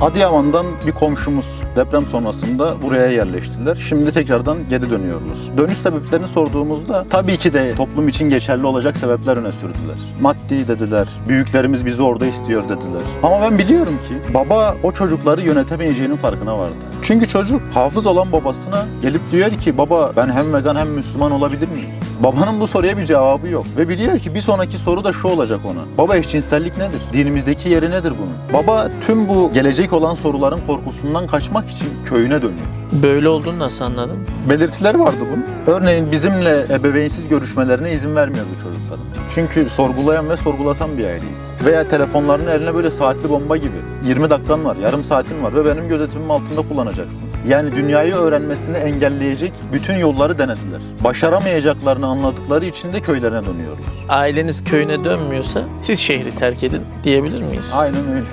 Adıyaman'dan bir komşumuz deprem sonrasında buraya yerleştiler. Şimdi tekrardan geri dönüyorlar. Dönüş sebeplerini sorduğumuzda tabii ki de toplum için geçerli olacak sebepler öne sürdüler. Maddi dediler, büyüklerimiz bizi orada istiyor dediler. Ama ben biliyorum ki baba o çocukları yönetemeyeceğinin farkına vardı. Çünkü çocuk hafız olan babasına gelip diyor ki baba ben hem vegan hem Müslüman olabilir miyim? Babanın bu soruya bir cevabı yok. Ve biliyor ki bir sonraki soru da şu olacak ona. Baba eşcinsellik nedir? Dinimizdeki yeri nedir bunun? Baba tüm bu gelecek olan soruların korkusundan kaçmak için köyüne dönüyor. Böyle olduğunu nasıl anladın? Belirtileri vardı bunun. Örneğin bizimle ebeveynsiz görüşmelerine izin vermiyordu çocukların. Çünkü sorgulayan ve sorgulatan bir aileyiz. Veya telefonlarını eline böyle saatli bomba gibi. 20 dakikan var, yarım saatin var ve benim gözetimim altında kullanacaksın. Yani dünyayı öğrenmesini engelleyecek bütün yolları denediler. Başaramayacaklarını anladıkları için de köylerine dönüyorlar. Aileniz köyüne dönmüyorsa siz şehri terk edin diyebilir miyiz? Aynen öyle.